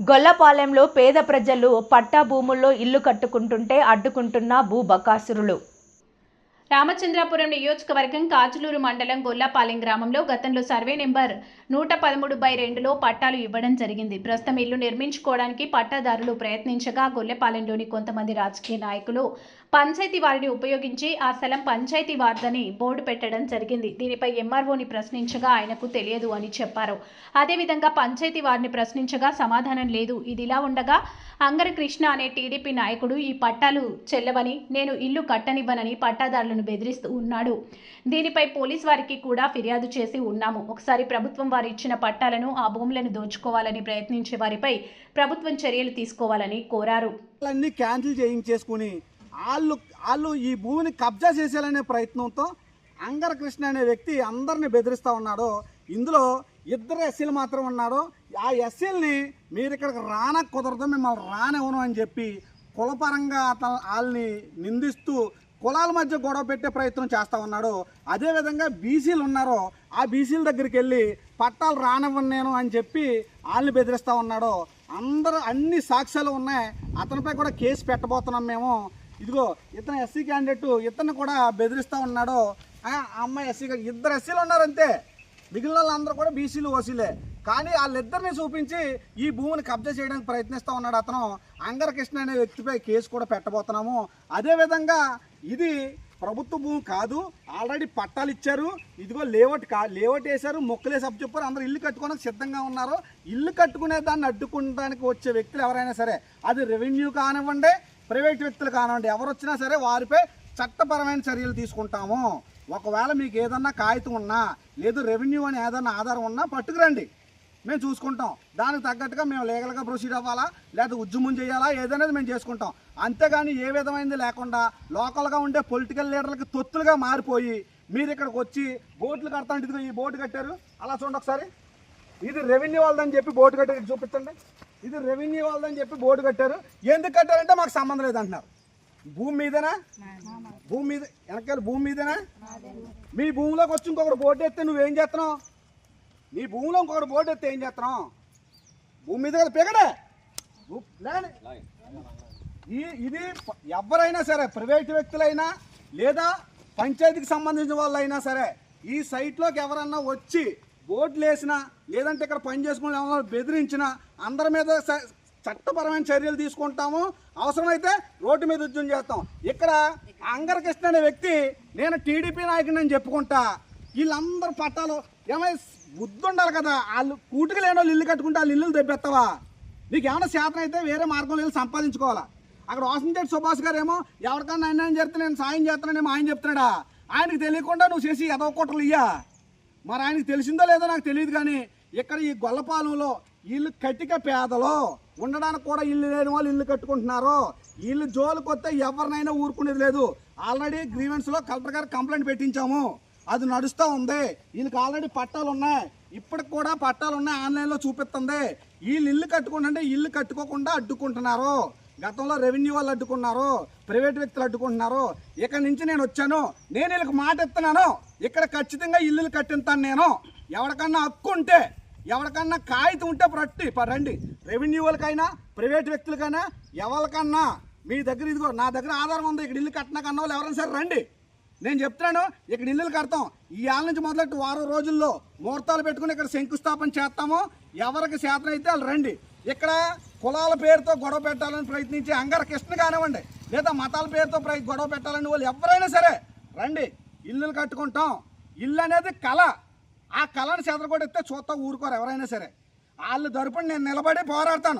గొల్లపాలెంలో పేద ప్రజలు పట్టా భూముల్లో ఇల్లు కట్టుకుంటుంటే అడ్డుకుంటున్న భూ బకాసురులు రామచంద్రాపురం నియోజకవర్గం కాజులూరు మండలం గొల్లపాలెం గ్రామంలో గతంలో సర్వే నెంబర్ నూట పదమూడు బై రెండులో పట్టాలు ఇవ్వడం జరిగింది. ప్రస్తుతం ఇల్లు నిర్మించుకోవడానికి పట్టాదారులు ప్రయత్నించగా గొల్లపాలెంలోని కొంతమంది రాజకీయ నాయకులు పంచాయతీ వారిని ఉపయోగించి ఆ స్థలం పంచాయతీ వార్దని బోర్డు పెట్టడం జరిగింది. దీనిపై ఎంఆర్ఓని ప్రశ్నించగా ఆయనకు తెలియదు అని చెప్పారు. అదేవిధంగా పంచాయతీ వారిని ప్రశ్నించగా సమాధానం లేదు. ఇదిలా ఉండగా అంగర కృష్ణ అనే టీడీపీ నాయకుడు ఈ పట్టాలు చెల్లవని నేను ఇల్లు కట్టనివ్వనని పట్టాదారులను బెదిరిస్తూ ఉన్నాడు. దీనిపై పోలీస్ వారికి కూడా ఫిర్యాదు చేసి ఉన్నాము. ఒకసారి ప్రభుత్వం వారు ఇచ్చిన పట్టాలను ఆ భూములను దోచుకోవాలని ప్రయత్నించే వారిపై ప్రభుత్వం చర్యలు తీసుకోవాలని కోరారు. అన్ని క్యాన్సిల్ చేయించేసుకుని వాళ్ళు వాళ్ళు ఈ భూమిని కబ్జా చేసేయాలనే ప్రయత్నంతో అంగర కృష్ణ అనే వ్యక్తి అందరిని బెదిరిస్తూ ఉన్నాడు. ఇందులో ఇద్దరు ఎస్సీలు మాత్రం ఉన్నారు. ఆ ఎస్సీల్ని మీరు ఇక్కడికి రాన కుదరదు మిమ్మల్ని రానివ్వను అని చెప్పి కులపరంగా అతను వాళ్ళని నిందిస్తూ కులాల మధ్య గొడవ పెట్టే ప్రయత్నం చేస్తూ ఉన్నాడు. అదేవిధంగా బీసీలు ఉన్నారో ఆ బీసీల దగ్గరికి వెళ్ళి పట్టాలు రానివ్వను నేను అని చెప్పి వాళ్ళని బెదిరిస్తూ ఉన్నాడు. అందరూ అన్ని సాక్ష్యాలు ఉన్నాయి. అతనిపై కూడా కేసు పెట్టబోతున్నాం మేము. ఇదిగో ఇతను ఎస్సీ క్యాండిడేట్ ఇతను కూడా బెదిరిస్తూ ఉన్నాడు. అమ్మాయి ఎస్సీ ఇద్దరు ఎస్సీలు ఉన్నారంతే. మిగిలిన వాళ్ళందరూ కూడా బీసీలు ఓసీలే కానీ వాళ్ళిద్దరిని చూపించి ఈ భూమిని కబ్జా చేయడానికి ప్రయత్నిస్తూ ఉన్నాడు అతను. అంగరకృష్ణ అనే వ్యక్తిపై కేసు కూడా పెట్టబోతున్నాము. అదేవిధంగా ఇది ప్రభుత్వ భూమి కాదు ఆల్రెడీ పట్టాలు ఇచ్చారు. ఇదిగో లేఅవుట్ కా లేఅవుట్ వేశారు మొక్కలేసి అప్పు చెప్పారు అందరూ ఇల్లు కట్టుకోవడానికి సిద్ధంగా ఉన్నారు. ఇల్లు కట్టుకునే దాన్ని అడ్డుకోవడానికి వచ్చే వ్యక్తులు ఎవరైనా సరే అది రెవెన్యూ కానివ్వండి ప్రైవేట్ వ్యక్తులు కానివ్వండి ఎవరు వచ్చినా సరే వారిపై చట్టపరమైన చర్యలు తీసుకుంటాము. ఒకవేళ మీకు ఏదన్నా కాగితం ఉన్నా లేదు రెవెన్యూ అని ఏదన్నా ఆధారం ఉన్నా పట్టుకురండి. మేము చూసుకుంటాం. దానికి తగ్గట్టుగా మేము లీగల్గా ప్రొసీడ్ అవ్వాలా? లేదా ఉద్యమం చేయాలా? ఏదనేది మేము చేసుకుంటాం. అంతేగాని ఏ విధమైనది లేకుండా లోకల్గా ఉండే పొలిటికల్ లీడర్లకి తొత్తులుగా మారిపోయి మీరు ఇక్కడికి వచ్చి బోట్లు కడతాంటే ఇదిగో ఈ బోటు కట్టారు. అలా చూడండి ఒకసారి. ఇది రెవెన్యూ వాళ్ళదని చెప్పి బోటు కట్టారు చూపించండి. ఇది రెవెన్యూ వాళ్ళదని చెప్పి బోర్డు కట్టారు. ఎందుకు కట్టారంటే మాకు సంబంధం లేదంటున్నారు. భూమి మీదేనా? భూమి మీద వెనకాల భూమి మీదేనా? మీ భూమిలోకి వచ్చి ఇంకొకటి బోర్డు ఎత్తే నువ్వేం చేస్తున్నావు? నీ భూమిలో ఇంకొకటి బోర్డు ఎత్తే ఏం చేస్తున్నాం భూమి మీద కదా పెగడే ఈ ఇది ఎవరైనా సరే ప్రైవేట్ వ్యక్తులైనా లేదా పంచాయతీకి సంబంధించిన వాళ్ళైనా సరే ఈ సైట్లోకి ఎవరన్నా వచ్చి బోర్డులు వేసినా లేదంటే ఇక్కడ పని చేసుకుని ఎవరైనా బెదిరించినా అందరి మీద చట్టపరమైన చర్యలు తీసుకుంటాము. అవసరమైతే రోడ్డు మీద ఉద్యమం చేస్తాం. ఇక్కడ అంగరకృష్ణ అనే వ్యక్తి నేను టీడీపీ నాయకుడిని అని చెప్పుకుంటా. వీళ్ళందరూ పట్టాలు. ఏమై బుద్ధి ఉండాలి కదా. వాళ్ళు కూటుకు లేని వాళ్ళు ఇల్లు కట్టుకుంటే వాళ్ళు ఇల్లు తెప్పెత్తావా నీకు ఏమైనా శాతం అయితే వేరే మార్గంలో వెళ్ళి సంపాదించుకోవాలా? అక్కడ వాసంచేటి సుభాష్ గారు ఏమో ఎవరికన్నా అన్యాయం చేస్తే నేను సాయం చేస్తాననేమో ఆయన చెప్తున్నాడా? ఆయనకు తెలియకుండా నువ్వు చేసి ఎదవ ఇయ్యా. మరి ఆయనకి తెలిసిందో లేదో నాకు తెలియదు కానీ ఇక్కడ ఈ గొల్లపాలెంలో ఇల్లు కట్టిక పేదలో ఉండడానికి కూడా ఇల్లు లేని వాళ్ళు ఇల్లు కట్టుకుంటున్నారు. ఇల్లు జోలుకొస్తే ఎవరినైనా ఊరుకునేది లేదు. ఆల్రెడీ గ్రీవెన్స్లో కలెక్టర్ గారు కంప్లైంట్ పెట్టించాము. అది నడుస్తూ ఉంది. వీళ్ళకి ఆల్రెడీ పట్టాలు ఉన్నాయి ఇప్పటికి కూడా పట్టాలు ఉన్నాయి ఆన్లైన్లో చూపిస్తుంది. వీళ్ళు ఇల్లు కట్టుకుంటుంటే ఇల్లు కట్టుకోకుండా అడ్డుకుంటున్నారు. గతంలో రెవెన్యూ వాళ్ళు అడ్డుకున్నారు ప్రైవేట్ వ్యక్తులు అడ్డుకుంటున్నారు. ఇక్కడ నుంచి నేను వచ్చాను. నేను వీళ్ళకి మాట ఇస్తున్నాను. ఇక్కడ ఖచ్చితంగా ఇల్లులు కట్టిస్తాను నేను. ఎవరికన్నా హక్కు ఉంటే ఎవరికన్నా కాగితం ఉంటే ప్రట్టి రండి. రెవెన్యూ వాళ్ళకైనా ప్రైవేట్ వ్యక్తులకైనా ఎవరికన్నా మీ దగ్గర ఇదిగో నా దగ్గర ఆధారం ఉంది. ఇక్కడ ఇల్లు కట్టినా కన్నా వాళ్ళు ఎవరైనా సరే రండి. నేను చెప్తున్నాను ఇక్కడ ఇల్లులు కడతాం ఈ ఏళ్ళ నుంచి మొదలెట్టి వారం రోజుల్లో ముహూర్తాలు పెట్టుకుని ఇక్కడ శంకుస్థాపన చేస్తాము. ఎవరికి శాతం అయితే వాళ్ళు రండి. ఇక్కడ కులాల పేరుతో గొడవ పెట్టాలని ప్రయత్నించే అంగర కృష్ణ కానివ్వండి లేదా మతాల పేరుతో గొడవ పెట్టాలని వాళ్ళు ఎవరైనా సరే రండి. ఇల్లులు కట్టుకుంటాం. ఇల్లు అనేది కళ. ఆ కళను చెదరగొడితే చూస్తా ఊరుకోరు ఎవరైనా సరే. వాళ్ళు తరపున నేను నిలబడి పోరాడతాను.